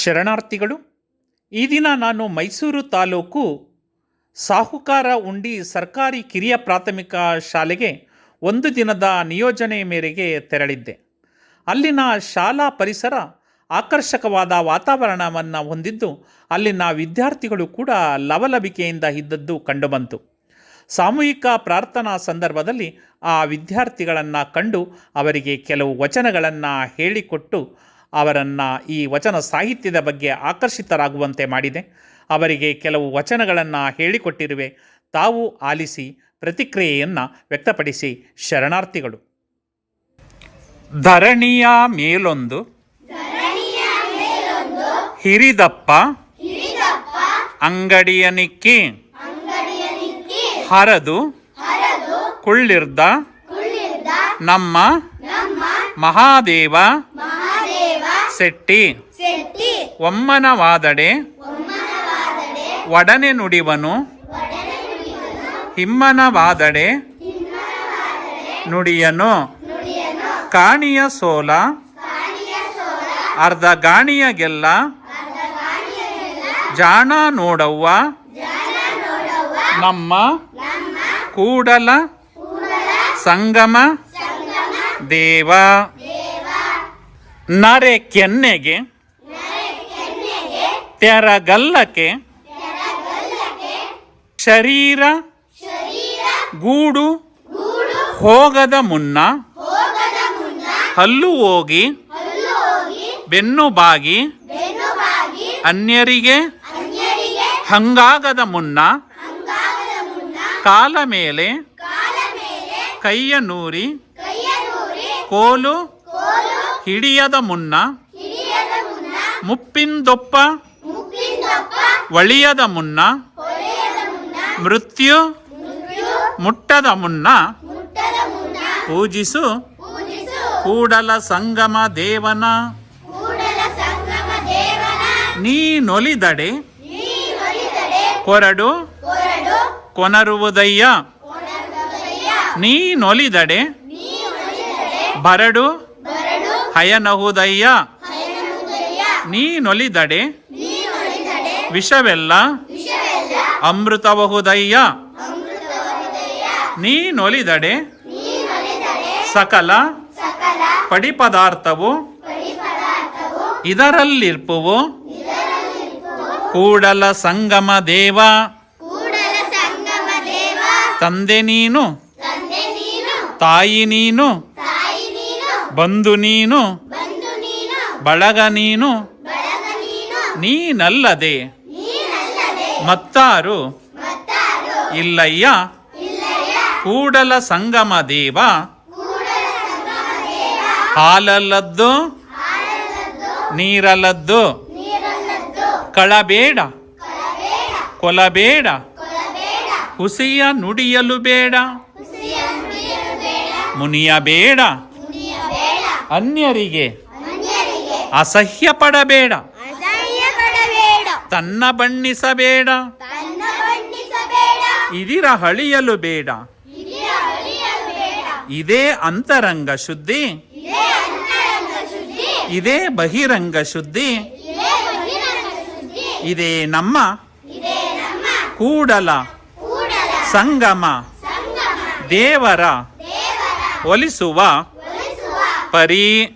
ಶರಣಾರ್ಥಿಗಳು, ಈ ದಿನ ನಾನು ಮೈಸೂರು ತಾಲೂಕು ಸಾಹುಕಾರ ಉಂಡಿ ಸರ್ಕಾರಿ ಕಿರಿಯ ಪ್ರಾಥಮಿಕ ಶಾಲೆಗೆ ಒಂದು ದಿನದ ನಿಯೋಜನೆ ಮೇರೆಗೆ ತೆರಳಿದ್ದೆ. ಅಲ್ಲಿನ ಶಾಲಾ ಪರಿಸರ ಆಕರ್ಷಕವಾದ ವಾತಾವರಣವನ್ನು ಹೊಂದಿದ್ದು, ಅಲ್ಲಿನ ವಿದ್ಯಾರ್ಥಿಗಳು ಕೂಡ ಲವಲವಿಕೆಯಿಂದ ಇದ್ದದ್ದು ಕಂಡುಬಂತು. ಸಾಮೂಹಿಕ ಪ್ರಾರ್ಥನಾ ಸಂದರ್ಭದಲ್ಲಿ ಆ ವಿದ್ಯಾರ್ಥಿಗಳನ್ನು ಕಂಡು ಅವರಿಗೆ ಕೆಲವು ವಚನಗಳನ್ನು ಹೇಳಿಕೊಟ್ಟು ಅವರನ್ನು ಈ ವಚನ ಸಾಹಿತ್ಯದ ಬಗ್ಗೆ ಆಕರ್ಷಿತರಾಗುವಂತೆ ಮಾಡಿದೆ. ಅವರಿಗೆ ಕೆಲವು ವಚನಗಳನ್ನು ಹೇಳಿಕೊಟ್ಟಿರುವೆ. ತಾವು ಆಲಿಸಿ ಪ್ರತಿಕ್ರಿಯೆಯನ್ನು ವ್ಯಕ್ತಪಡಿಸಿ ಶರಣಾರ್ಥಿಗಳು. ಧರಣಿಯ ಮೇಲೊಂದು. ಹಿರಿದಪ್ಪ. ಅಂಗಡಿಯನಿಕ್ಕಿ ಹರದು. ಕುಳ್ಳಿರ್ದ. ನಮ್ಮ. ಮಹಾದೇವ. ಸೆಟ್ಟಿ. ಒಮ್ಮನವಾದಡೆ. ಒಡನೆ ನುಡಿವನು. ಹಿಮ್ಮನವಾದಡೆ. ನುಡಿಯನು. ಕಾಣಿಯ ಸೋಲ. ಅರ್ಧ ಗಾಣಿಯ ಗೆಲ್ಲ. ಜಾಣ ನೋಡವ್ವ. ನಮ್ಮ. ಕೂಡಲ. ಸಂಗಮ. ದೇವ. ನರೆ ಕೆನ್ನೆಗೆ ತೆರಗಲ್ಲಕ್ಕೆ ಶರೀರ ಗೂಡು ಹೋಗದ ಮುನ್ನ ಹಲ್ಲು ಹೋಗಿ ಬೆನ್ನು ಬಾಗಿ ಅನ್ಯರಿಗೆ ಹಂಗಾಗದ ಮುನ್ನ ಕಾಲ ಮೇಲೆ ಕೈಯ ನೂರಿ ಕೋಲು ಹಿಡಿಯದ ಮುನ್ನ ಮುಪ್ಪಿಂದೊಪ್ಪ ಒಳಿಯದ ಮುನ್ನ ಮೃತ್ಯು ಮುಟ್ಟದ ಮುನ್ನ ಪೂಜಿಸು ಕೂಡಲ ಸಂಗಮ ದೇವನ ನೀನೊಲಿದಡೆ ಕೊರಡು ಕೊನರುವುದಯ್ಯ ನೀನೊಲಿದಡೆ ಬರಡು ಹಯನಹುದಯ್ಯ. ನೀನೊಲಿದಡೆ ವಿಷವೆಲ್ಲ. ಅಮೃತಬಹುದಯ್ಯ ನೀನೊಲಿದಡೆ ಸಕಲ. ಪಡಿಪದಾರ್ಥವು. ಇದರಲ್ಲಿರ್ಪುವು. ಕೂಡಲ ಸಂಗಮ ದೇವ. ತಂದೆ ನೀನು. ತಾಯಿ ನೀನು. ಬಂಧು ನೀನು ಬಳಗ ನೀನು ನೀನಲ್ಲದೆ ಮತ್ತಾರು ಇಲ್ಲಯ್ಯ ಕೂಡಲ ಸಂಗಮ ದೇವ ಹಾಲಲ್ಲದ್ದು ನೀರಲ್ಲದ್ದು ಕಳಬೇಡ ಕಲಬೇಡ ಹುಸಿಯ ನುಡಿಯಲು ಬೇಡ ಹುಸಿಯ ನುಡಿಯಲು ಬೇಡ ಅನ್ಯರಿಗೆ ಅಸಹ್ಯ ಪಡಬೇಡ ತನ್ನ ಬಣ್ಣಿಸಬೇಡ. ಇದಿರ ಹಳಿಯಲು ಬೇಡ. ಇದೇ ಅಂತರಂಗ ಶುದ್ಧಿ. ಇದೇ ಬಹಿರಂಗ ಶುದ್ಧಿ. ಇದೇ ನಮ್ಮ ಕೂಡಲ. ಸಂಗಮ. ದೇವರ ಒಲಿಸುವ Buddy.